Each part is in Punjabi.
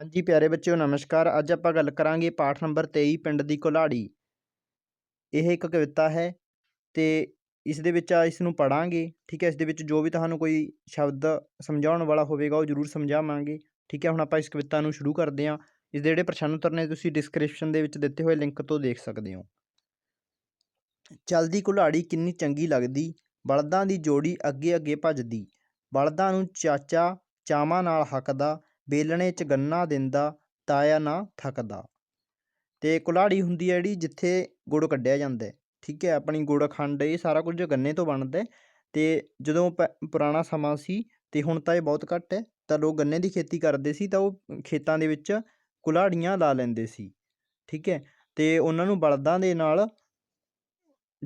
ਹਾਂਜੀ, ਪਿਆਰੇ ਬੱਚਿਓ, ਨਮਸਕਾਰ। ਅੱਜ ਆਪਾਂ ਗੱਲ ਕਰਾਂਗੇ ਪਾਠ ਨੰਬਰ 23 ਪਿੰਡ ਦੀ ਕੁਲਾੜੀ। ਇਹ ਇੱਕ ਕਵਿਤਾ ਹੈ ਤੇ ਇਸ ਦੇ ਵਿੱਚ ਆ ਇਸ ਨੂੰ ਪੜਾਂਗੇ ਠੀਕ ਹੈ? ਇਸ ਦੇ ਵਿੱਚ ਜੋ ਵੀ ਤੁਹਾਨੂੰ ਕੋਈ ਸ਼ਬਦ ਸਮਝਾਉਣ ਵਾਲਾ ਹੋਵੇਗਾ, ਉਹ ਜ਼ਰੂਰ ਸਮਝਾਵਾਂਗੇ, ਠੀਕ ਹੈ? ਹੁਣ ਆਪਾਂ ਇਸ ਕਵਿਤਾ ਨੂੰ ਸ਼ੁਰੂ ਕਰਦੇ ਹਾਂ। ਇਸ ਦੇ ਜਿਹੜੇ ਪ੍ਰਸ਼ਨ ਉੱਤਰ ਨੇ, ਤੁਸੀਂ ਡਿਸਕ੍ਰਿਪਸ਼ਨ ਦੇ ਵਿੱਚ ਦਿੱਤੇ ਹੋਏ ਲਿੰਕ ਤੋਂ ਦੇਖ ਸਕਦੇ ਹੋ। ਚਲਦੀ ਕੁਲਾੜੀ ਕਿੰਨੀ ਚੰਗੀ ਲੱਗਦੀ, ਬਲਦਾਂ ਦੀ ਜੋੜੀ ਅੱਗੇ ਅੱਗੇ ਭੱਜਦੀ। ਬਲਦਾਂ ਨੂੰ ਚਾਚਾ ਚਾਵਾਂ ਨਾਲ ਹੱਕਦਾ ਵੇਲਣੇ 'ਚ ਗੰਨਾ ਦਿੰਦਾ, ਤਾਇਆ ਨਾ ਥੱਕਦਾ। ਅਤੇ ਕੁਲਾੜੀ ਹੁੰਦੀ ਹੈ ਜਿਹੜੀ ਜਿੱਥੇ ਗੁੜ ਕੱਢਿਆ ਜਾਂਦਾ ਠੀਕ ਹੈ, ਆਪਣੀ ਗੁੜ ਖੰਡ, ਇਹ ਸਾਰਾ ਕੁਝ ਗੰਨੇ ਤੋਂ ਬਣਦਾ ਅਤੇ ਜਦੋਂ ਪ- ਪੁਰਾਣਾ ਸਮਾਂ ਸੀ ਅਤੇ ਹੁਣ ਤਾਂ ਇਹ ਬਹੁਤ ਘੱਟ ਹੈ, ਤਾਂ ਲੋਕ ਗੰਨੇ ਦੀ ਖੇਤੀ ਕਰਦੇ ਸੀ ਤਾਂ ਉਹ ਖੇਤਾਂ ਦੇ ਵਿੱਚ ਕੁਲਾੜੀਆਂ ਲਾ ਲੈਂਦੇ ਸੀ। ਠੀਕ ਹੈ ਅਤੇ ਉਹਨਾਂ ਨੂੰ ਬਲਦਾਂ ਦੇ ਨਾਲ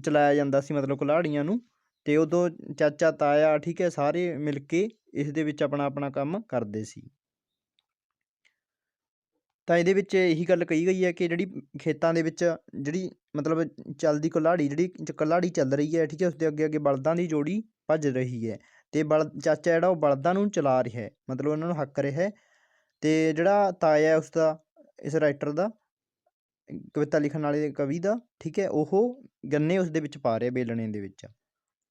ਚਲਾਇਆ ਜਾਂਦਾ ਸੀ, ਮਤਲਬ ਕੁਲਾੜੀਆਂ ਨੂੰ। ਅਤੇ ਉਦੋਂ ਚਾਚਾ, ਤਾਇਆ, ਠੀਕ ਹੈ, ਸਾਰੇ ਮਿਲ ਕੇ ਇਸ ਦੇ ਵਿੱਚ ਆਪਣਾ ਆਪਣਾ ਕੰਮ ਕਰਦੇ ਸੀ। ਤਾਂ ਇਹਦੇ ਵਿੱਚ ਇਹੀ ਗੱਲ ਕਹੀ ਗਈ ਹੈ ਕਿ ਜਿਹੜੀ ਖੇਤਾਂ ਦੇ ਵਿੱਚ ਜਿਹੜੀ ਮਤਲਬ ਚੱਲਦੀ ਕੁਲਾੜੀ, ਜਿਹੜੀ ਚ- ਕੁਲਾੜੀ ਚੱਲ ਰਹੀ ਹੈ, ਠੀਕ ਹੈ ਉਸ ਦੇ ਅੱਗੇ ਅੱਗੇ ਬਲਦਾਂ ਦੀ ਜੋੜੀ ਭੱਜ ਰਹੀ ਹੈ ਤੇ ਬਲ, ਚਾਚਾ ਜਿਹੜਾ ਉਹ ਬਲਦਾਂ ਨੂੰ ਚਲਾ ਰਿਹਾ ਹੈ, ਮਤਲਬ ਉਹਨਾਂ ਨੂੰ ਹੱਕ ਰਿਹਾ ਹੈ ਤੇ ਜਿਹੜਾ ਤਾਇਆ ਹੈ ਉਸ ਦਾ ਇਸ ਰਾਈਟਰ ਦਾ, ਕਵਿਤਾ ਲਿਖਣ ਵਾਲੇ ਕਵੀ ਦਾ, ਠੀਕ ਹੈ, ਉਹ ਗੰਨੇ ਉਸ ਦੇ ਵਿੱਚ ਪਾ ਰਿਹਾ ਬੇਲਣੇ ਦੇ ਵਿੱਚ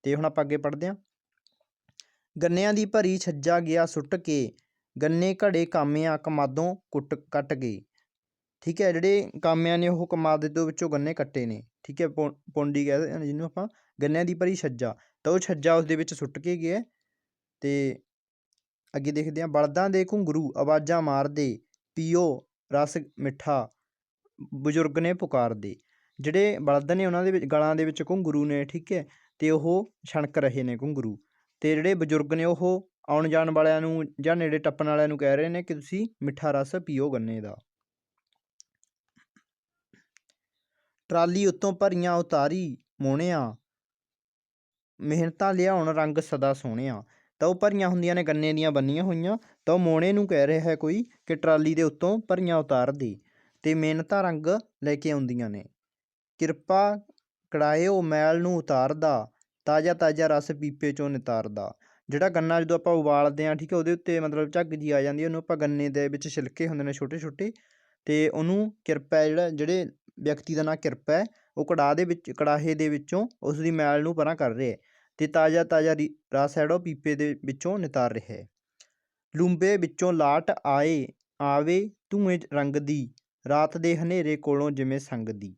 ਤੇ ਹੁਣ ਆਪਾਂ ਅੱਗੇ ਪੜ੍ਹਦੇ ਹਾਂ। ਗੰਨਿਆਂ ਦੀ ਭਰੀ ਛੱਜਾ ਗਿਆ ਸੁੱਟ ਕੇ ਗੰਨੇ ਘੜੇ ਕਾਮਿਆਂ ਕਮਾਦੋਂ ਕੁੱਟ ਕੱਟ ਗਏ। ਠੀਕ ਹੈ, ਜਿਹੜੇ ਕਾਮਿਆਂ ਨੇ ਉਹ ਕਮਾਦ ਦੇ ਵਿੱਚੋਂ ਗੰਨੇ ਕੱਟੇ ਨੇ। ਠੀਕ ਹੈ, ਪੌ- ਪੌਂਡੀ ਕਹਿੰਦੇ ਨੇ ਜਿਹਨੂੰ ਆਪਾਂ ਗੰਨਿਆਂ ਦੀ ਭਰੀ ਛੱਜਾ। ਤਾਂ ਉਹ ਛੱਜਾ ਉਸ ਦੇ ਵਿੱਚ ਸੁੱਟ ਕੇ ਗਿਆ ਤੇ ਅੱਗੇ ਦੇਖਦੇ ਹਾਂ। ਬਲਦਾਂ ਦੇ ਘੁੰਗਰੂ ਆਵਾਜ਼ਾਂ ਮਾਰਦੇ, ਪੀਓ ਰਸ ਮਿੱਠਾ, ਬਜ਼ੁਰਗ ਨੇ ਪੁਕਾਰਦੇ। ਜਿਹੜੇ ਬਲਦ ਨੇ ਉਹਨਾਂ ਦੇ ਵਿੱਚ, ਗਲਾਂ ਦੇ ਵਿੱਚ ਘੁੰਗਰੂ ਨੇ, ਠੀਕ ਹੈ, ਤੇ ਉਹ ਛਣਕ ਰਹੇ ਨੇ ਘੁੰਗਰੂ। ਤੇ ਜਿਹੜੇ ਬਜ਼ੁਰਗ ਨੇ ਉਹ ਆਉਣ ਜਾਣ ਵਾਲਿਆਂ ਨੂੰ ਜਾਂ ਨੇੜੇ ਟੱਪਣ ਵਾਲਿਆਂ ਨੂੰ ਕਹਿ ਰਹੇ ਨੇ ਕਿ ਤੁਸੀਂ ਮਿੱਠਾ ਰਸ ਪੀਓ ਗੰਨੇ ਦਾ। ਟਰਾਲੀ ਉੱਤੋਂ ਭਰੀਆਂ ਉਤਾਰੀ ਮੋਹਣਿਆਂ, ਮਿਹਨਤਾਂ ਲਿਆਉਣ ਰੰਗ ਸਦਾ ਸੋਹਣਿਆ। ਤਾਂ ਉਹ ਭਰੀਆਂ ਹੁੰਦੀਆਂ ਨੇ ਗੰਨੇ ਦੀਆਂ ਬੰਨੀਆਂ ਹੋਈਆਂ। ਤਾਂ ਉਹ ਮੋਹਣੇ ਨੂੰ ਕਹਿ ਰਿਹਾ ਹੈ ਕੋਈ ਕਿ ਟਰਾਲੀ ਦੇ ਉੱਤੋਂ ਭਰੀਆਂ ਉਤਾਰ ਦੇ ਤੇ ਮਿਹਨਤਾਂ ਰੰਗ ਲੈ ਕੇ ਆਉਂਦੀਆਂ ਨੇ। ਕਿਰਪਾ ਕੜਾਇਓ ਮੈਲ ਨੂੰ ਉਤਾਰਦਾ ਤਾਜ਼ਾ ਤਾਜ਼ਾ ਰਸ ਪੀਪੇ ਚੋਂ ਨਿਤਾਰਦਾ। ਜਿਹੜਾ ਗੰਨਾ ਜਦੋਂ ਆਪਾਂ ਉਬਾਲਦੇ ਹਾਂ, ਠੀਕ ਹੈ, ਉਹਦੇ ਉੱਤੇ ਮਤਲਬ ਝੱਗ ਜੀ ਆ ਜਾਂਦੀ ਹੈ, ਉਹਨੂੰ ਆਪਾਂ ਗੰਨੇ ਦੇ ਵਿੱਚ ਛਿਲਕੇ ਹੁੰਦੇ ਨੇ ਛੋਟੇ ਛੋਟੇ ਤੇ ਉਹਨੂੰ ਕਿਰਪਾ ਜਿਹੜਾ, ਜਿਹੜੇ ਵਿਅਕਤੀ ਦਾ ਨਾਂ ਕਿਰਪਾ ਹੈ, ਉਹ ਕੜਾਹ ਦੇ ਵਿੱਚ, ਕੜਾਹੇ ਦੇ ਵਿੱਚੋਂ ਉਸ ਦੀ ਮੈਲ ਨੂੰ ਪਰਾਂ ਕਰ ਰਿਹਾ ਹੈ ਤੇ ਤਾਜ਼ਾ ਤਾਜ਼ਾ ਰੀ- ਰਸ ਹੈ ਜਿਹੜਾ ਉਹ ਪੀਪੇ ਦੇ ਵਿੱਚੋਂ ਨਿਤਾਰ ਰਿਹਾ ਹੈ। ਲੂੰਬੇ ਵਿੱਚੋਂ ਲਾਟ ਆਏ, ਆਵੇ ਧੂਏ ਰੰਗ ਦੀ, ਰਾਤ ਦੇ ਹਨੇਰੇ ਕੋਲੋਂ ਜਿਵੇਂ ਸੰਗ ਦੀ।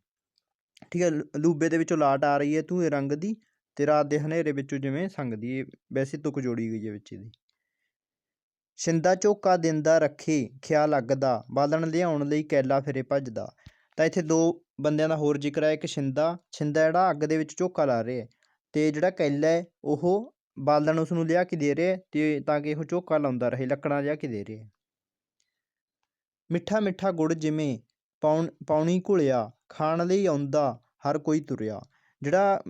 ਠੀਕ ਹੈ, ਲੂ- ਲੂਬੇ ਦੇ ਵਿੱਚੋਂ ਲਾਟ ਆ ਰਹੀ ਹੈ, ਧੂਏ ਰੰਗ ਦੀ ਤੇ ਰਾਤ ਦੇ ਹਨੇਰੇ ਵਿੱਚੋਂ ਜਿਵੇਂ ਸੰਗਦੀ ਵੈਸੇ ਤੁਕ ਜੋੜੀ ਗਈ ਹੈ ਵਿੱਚ ਇਹਦੀ। ਸ਼ਿੰਦਾ ਝੋਕਾ ਦਿੰਦਾ ਰੱਖੇ ਖਿਆਲ ਲੱਗਦਾ, ਬਾਲਣ ਲਿਆਉਣ ਲਈ ਕੈਲਾ ਫਿਰੇ ਭੱਜਦਾ। ਤਾਂ ਇੱਥੇ ਦੋ ਬੰਦਿਆਂ ਦਾ ਹੋਰ ਜ਼ਿਕਰ ਹੈ, ਇੱਕ ਸ਼ਿੰਦਾ ਸ਼ਿੰਦਾ ਜਿਹੜਾ ਅੱਗ ਦੇ ਵਿੱਚ ਝੋਕਾ ਲਾ ਰਿਹਾ ਤੇ ਜਿਹੜਾ ਕੈਲਾ ਹੈ, ਉਹ ਬਾਲਣ ਉਸ ਨੂੰ ਲਿਆ ਕੇ ਦੇ ਰਿਹਾ ਤੇ ਤਾਂ ਕਿ ਉਹ ਝੋਕਾ ਲਾਉਂਦਾ ਰਹੇ, ਲੱਕੜਾਂ ਲਿਆ ਕੇ ਦੇ ਰਿਹਾ ਮਿੱਠਾ ਮਿੱਠਾ ਗੁੜ ਜਿਵੇਂ ਪੌਣ ਪਾਉਣੀ ਘੁਲਿਆ, ਖਾਣ ਲਈ ਆਉਂਦਾ, ਹਰ ਕੋਈ ਤੁਰਿਆ। ਜਿਹੜਾ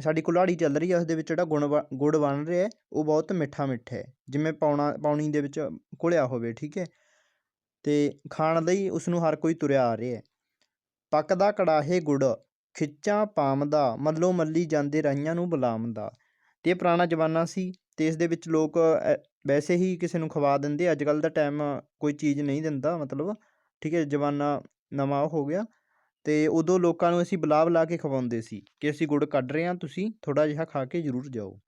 ਸਾਡੀ ਕੁਲਾੜੀ ਚੱਲ ਰਹੀ ਹੈ ਉਸ ਦੇ ਵਿੱਚ ਜਿਹੜਾ ਗੁਣ ਬ- ਗੁੜ ਬਣ ਰਿਹਾ ਉਹ ਬਹੁਤ ਮਿੱਠਾ ਮਿੱਠਾ ਹੈ, ਜਿਵੇਂ ਪਾਉਣਾ, ਪਾਉਣੀ ਦੇ ਵਿੱਚ ਘੁਲਿਆ ਹੋਵੇ, ਠੀਕ ਹੈ। ਤੇ ਖਾਣ ਲਈ ਉਸ ਨੂੰ ਹਰ ਕੋਈ ਤੁਰਿਆ ਆ ਰਿਹਾ ਹੈ। ਪੱਕਦਾ ਕੜਾਹੇ ਗੁੜ, ਖਿੱਚਾਂ ਪਾਮਦਾ, ਮੱਲੋ ਮੱਲੀ ਜਾਂਦੇ ਰਾਹੀਆਂ ਨੂੰ ਬੁਲਾਮਦਾ। ਤੇ ਇਹ ਪੁਰਾਣਾ ਜ਼ਮਾਨਾ ਸੀ ਤੇ ਇਸ ਦੇ ਵਿੱਚ ਲੋਕ ਵੈਸੇ ਹੀ ਕਿਸੇ ਨੂੰ ਖਵਾ ਦਿੰਦੇ, ਅੱਜ ਕੱਲ ਦਾ ਟਾਈਮ ਕੋਈ ਚੀਜ਼ ਨਹੀਂ ਦਿੰਦਾ, ਮਤਲਬ, ਠੀਕ ਹੈ, ਜ਼ਮਾਨਾ ਨਵਾਂ ਹੋ ਗਿਆ। ਤੇ ਉਦੋਂ ਲੋਕਾਂ ਨੂੰ ਅਸੀਂ ਬੁਲਾ ਬੁਲਾ ਕੇ ਖਵਾਉਂਦੇ ਸੀ ਕਿ ਅਸੀਂ ਗੁੜ ਕੱਢ ਰਹੇ ਹਾਂ, ਤੁਸੀਂ ਥੋੜ੍ਹਾ ਜਿਹਾ ਖਾ ਕੇ ਜ਼ਰੂਰ ਜਾਓ।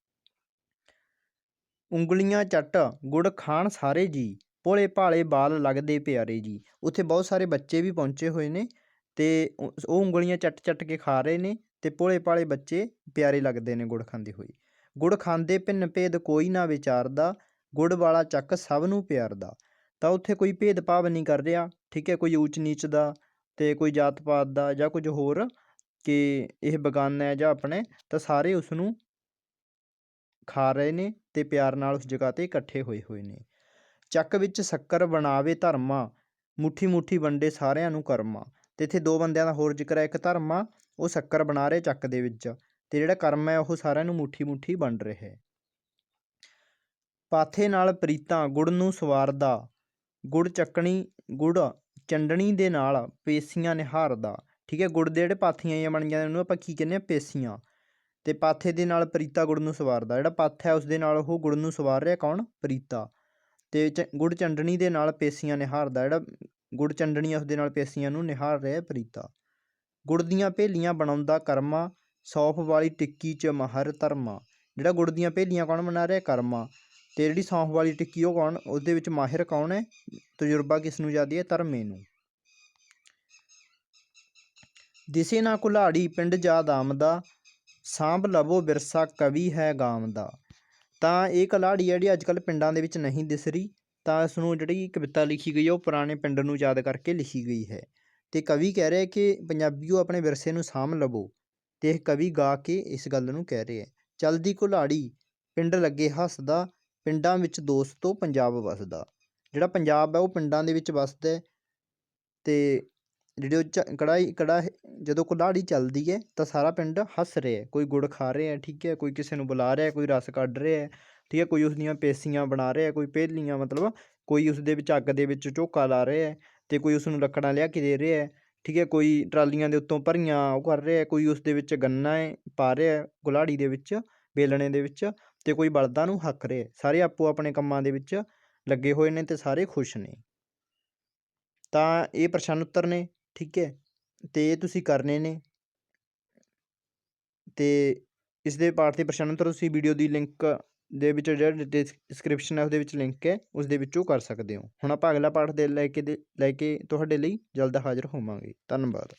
ਉਂਗਲੀਆਂ ਚੱਟ, ਗੁੜ ਖਾਣ ਸਾਰੇ ਜੀ, ਭੋਲੇ ਭਾਲੇ ਬਾਲ ਲੱਗਦੇ ਪਿਆਰੇ ਜੀ। ਉੱਥੇ ਬਹੁਤ ਸਾਰੇ ਬੱਚੇ ਵੀ ਪਹੁੰਚੇ ਹੋਏ ਨੇ ਤੇ ਉਹ ਉਂਗਲੀਆਂ ਚੱਟ ਚੱਟ ਕੇ ਖਾ ਰਹੇ ਨੇ ਤੇ ਭੋਲੇ ਭਾਲੇ ਬੱਚੇ ਪਿਆਰੇ ਲੱਗਦੇ ਨੇ ਗੁੜ ਖਾਂਦੇ ਹੋਏ। ਗੁੜ ਖਾਂਦੇ ਭਿੰਨ ਭੇਦ ਕੋਈ ਨਾ ਵਿਚਾਰਦਾ, ਗੁੜ ਵਾਲਾ ਚੱਕ ਸਭ ਨੂੰ ਪਿਆਰ ਦਾ ਤਾਂ ਉੱਥੇ ਕੋਈ ਭੇਦਭਾਵ ਨਹੀਂ ਕਰ ਰਿਹਾ, ਠੀਕ ਹੈ, ਕੋਈ ਊਚ ਨੀਚ ਦਾ ਅਤੇ ਕੋਈ ਜਾਤ ਪਾਤ ਦਾ ਜਾਂ ਕੁਝ ਹੋਰ ਕਿ ਇਹ ਬੇਗਾਨਾ ਹੈ ਜਾਂ ਆਪਣੇ, ਤਾਂ ਸਾਰੇ ਉਸ ਨੂੰ ਖਾ ਰਹੇ ਨੇ ਅਤੇ ਪਿਆਰ ਨਾਲ ਉਸ ਜਗ੍ਹਾ ਤੇ ਇਕੱਠੇ ਹੋਏ ਹੋਏ ਨੇ। ਚੱਕ ਵਿੱਚ ਸ਼ੱਕਰ ਬਣਾਵੇ ਧਰਮਾ ਮੁੱਠੀ ਮੁੱਠੀ ਵੰਡੇ ਸਾਰਿਆਂ ਨੂੰ ਕਰਮਾ। ਅਤੇ ਇੱਥੇ ਦੋ ਬੰਦਿਆਂ ਦਾ ਹੋਰ ਜ਼ਿਕਰ ਹੈ, ਇੱਕ ਧਰਮਾ, ਉਹ ਸ਼ੱਕਰ ਬਣਾ ਰਿਹਾ ਚੱਕ ਦੇ ਵਿੱਚ। ਅਤੇ ਜਿਹੜਾ ਕਰਮ ਹੈ, ਉਹ ਸਾਰਿਆਂ ਨੂੰ ਮੁੱਠੀ ਮੁੱਠੀ ਵੰਡ ਰਿਹਾ ਹੈ। ਪਾਥੇ ਨਾਲ ਪ੍ਰੀਤਾਂ, ਗੁੜ ਨੂੰ ਸਵਾਰਦਾ। ਗੁੜ ਚੱਕਣੀ, ਗੁੜ ਚੰਡਣੀ ਦੇ ਨਾਲ ਪੇਸੀਆਂ ਨਿਹਾਰਦਾ, ਠੀਕ ਹੈ, ਗੁੜ ਦੇ ਜਿਹੜੇ ਪਾਥੀਆਂ ਜਿਹੀਆਂ ਬਣ ਜਾਂਦੀਆਂ ਉਹਨੂੰ ਆਪਾਂ ਕੀ ਕਹਿੰਦੇ ਆ ਪੇਸੀਆਂ। ਤੇ ਪਾਥੇ ਦੇ ਨਾਲ ਪ੍ਰੀਤਾ ਗੁੜ ਨੂੰ ਸਵਾਰਦਾ, ਜਿਹੜਾ ਪਾਥ ਹੈ ਉਸ ਦੇ ਨਾਲ ਉਹ ਗੁੜ ਨੂੰ ਸਵਾਰ ਰਿਹਾ ਕੌਣ? ਪ੍ਰੀਤਾ। ਤੇ ਚ, ਗੁੜ ਚੰਡਣੀ ਦੇ ਨਾਲ ਪੇਸੀਆਂ ਨਿਹਾਰਦਾ, ਜਿਹੜਾ ਗੁੜ ਚੰਡਣੀ ਆ ਉਸਦੇ ਨਾਲ ਪੇਸੀਆਂ ਨੂੰ ਨਿਹਾਰ ਰਿਹਾ ਪ੍ਰੀਤਾ। ਗੁੜ ਦੀਆਂ ਭੇਲੀਆਂ ਬਣਾਉਂਦਾ ਕਰਮਾ, ਸੌਂਫ ਵਾਲੀ ਟਿੱਕੀ 'ਚ ਮਹਰ ਧਰਮਾ। ਜਿਹੜਾ ਗੁੜ ਦੀਆਂ ਭੇਲੀਆਂ ਕੌਣ ਬਣਾ ਰਿਹਾ? ਕਰਮਾ। ਤੇ ਜਿਹੜੀ ਸੌਂਫ ਵਾਲੀ ਟਿੱਕੀ ਉਹ ਕੌਣ? ਉਹਦੇ ਵਿੱਚ ਮਾਹਿਰ ਕੌਣ ਹੈ? ਤਜਰਬਾ ਕਿਸ ਨੂੰ ਜ਼ਿਆਦਾ ਹੈ? ਧਰਮੇ ਨੂੰ। ਦਿਸੇ ਨਾ ਕੁਲਾੜੀ, ਪਿੰਡ ਜਾਦ ਆਮਦਾ ਸਾਂਭ ਲਵੋ ਵਿਰਸਾ, ਕਵੀ ਹੈ ਗਾਮ ਦਾ ਤਾਂ ਇਹ ਕਲਾੜੀ ਜਿਹੜੀ ਅੱਜ ਕੱਲ੍ਹ ਪਿੰਡਾਂ ਦੇ ਵਿੱਚ ਨਹੀਂ ਦਿਸ ਰਹੀ, ਤਾਂ ਇਸ ਨੂੰ ਜਿਹੜੀ ਕਵਿਤਾ ਲਿਖੀ ਗਈ ਹੈ, ਉਹ ਪੁਰਾਣੇ ਪਿੰਡ ਨੂੰ ਯਾਦ ਕਰਕੇ ਲਿਖੀ ਗਈ ਹੈ। ਤੇ ਕਵੀ ਕਹਿ ਰਿਹਾ ਕਿ ਪੰਜਾਬੀਓ ਆਪਣੇ ਵਿਰਸੇ ਨੂੰ ਸਾਂਭ ਲਵੋ ਤੇ ਇਹ ਕਵੀ ਗਾ ਕੇ ਇਸ ਗੱਲ ਨੂੰ ਕਹਿ ਰਿਹਾ ਹੈ। ਚਲਦੀ ਕੁਲਾੜੀ, ਪਿੰਡ ਲੱਗੇ ਹੱਸਦਾ ਪਿੰਡਾਂ ਵਿੱਚ ਦੋਸਤੋ ਪੰਜਾਬ ਵਸਦਾ। ਜਿਹੜਾ ਪੰਜਾਬ ਹੈ, ਉਹ ਪਿੰਡਾਂ ਦੇ ਵਿੱਚ ਵਸਦਾ ਅਤੇ ਜਿਹੜੇ ਉਹ ਚ ਕੜਾਹੀ ਕੜਾ ਜਦੋਂ ਕੁਲਾੜੀ ਚੱਲਦੀ ਹੈ, ਤਾਂ ਸਾਰਾ ਪਿੰਡ ਹੱਸ ਰਿਹਾ ਕੋਈ ਗੁੜ ਖਾ ਰਿਹਾ ਠੀਕ ਹੈ, ਕੋਈ ਕਿਸੇ ਨੂੰ ਬੁਲਾ ਰਿਹਾ ਕੋਈ ਰਸ ਕੱਢ ਰਿਹਾ ਠੀਕ ਹੈ, ਕੋਈ ਉਸ ਦੀਆਂ ਪੇਸੀਆਂ ਬਣਾ ਰਿਹਾ ਕੋਈ ਪੇਲੀਆਂ ਮਤਲਬ ਕੋਈ ਉਸ ਦੇ ਵਿੱਚ ਅੱਗ ਦੇ ਵਿੱਚ ਝੋਕਾ ਲਾ ਰਿਹਾ ਹੈ ਤੇ ਕੋਈ ਉਸ ਨੂੰ ਲੱਕੜਾਂ ਲਿਆ ਕੇ ਦੇ ਰਿਹਾ ਹੈ, ਠੀਕ ਹੈ, ਕੋਈ ਟਰਾਲੀਆਂ ਦੇ ਉੱਤੋਂ ਭਰੀਆਂ ਉਹ ਕਰ ਰਿਹਾ ਕੋਈ ਉਸ ਦੇ ਵਿੱਚ ਗੰਨਾ ਹੈ, ਪਾ ਰਿਹਾ ਹੈ ਕੁਲਾੜੀ ਦੇ ਵਿੱਚ, ਵੇਲਣੇ ਦੇ ਵਿੱਚ ਤੇ ਕੋਈ ਬਲਦਾਂ ਨੂੰ ਹੱਕ ਰਿਹਾ ਸਾਰੇ ਆਪੋ ਆਪਣੇ ਕੰਮਾਂ ਦੇ ਵਿੱਚ ਲੱਗੇ ਹੋਏ ਨੇ ਤੇ ਸਾਰੇ ਖੁਸ਼ ਨੇ। ਤਾਂ ਇਹ ਪ੍ਰਸ਼ਨ ਉੱਤਰ ਨੇ, ਠੀਕ ਹੈ? ਤੇ ਇਹ ਤੁਸੀਂ ਕਰਨੇ ਨੇ। ਤੇ ਇਸ ਦੇ ਪਾਠ ਦੇ ਪ੍ਰਸ਼ਨ ਉੱਤਰ ਤੁਸੀਂ ਵੀਡੀਓ ਦੀ ਲਿੰਕ ਦੇ ਵਿੱਚ ਜਿਹੜਾ ਡਿਸਕ੍ਰਿਪਸ਼ਨ ਹੈ, ਉਹਦੇ ਵਿੱਚ ਲਿੰਕ ਹੈ, ਉਸ ਦੇ ਵਿੱਚੋਂ ਕਰ ਸਕਦੇ ਹੋ। ਹੁਣ ਆਪਾਂ ਅਗਲਾ ਪਾਠ ਦੇ ਲੈ ਕੇ ਦੇ, ਲੈ ਕੇ ਤੁਹਾਡੇ ਲਈ ਜਲਦ ਹਾਜ਼ਰ ਹੋਵਾਂਗੇ। ਧੰਨਵਾਦ।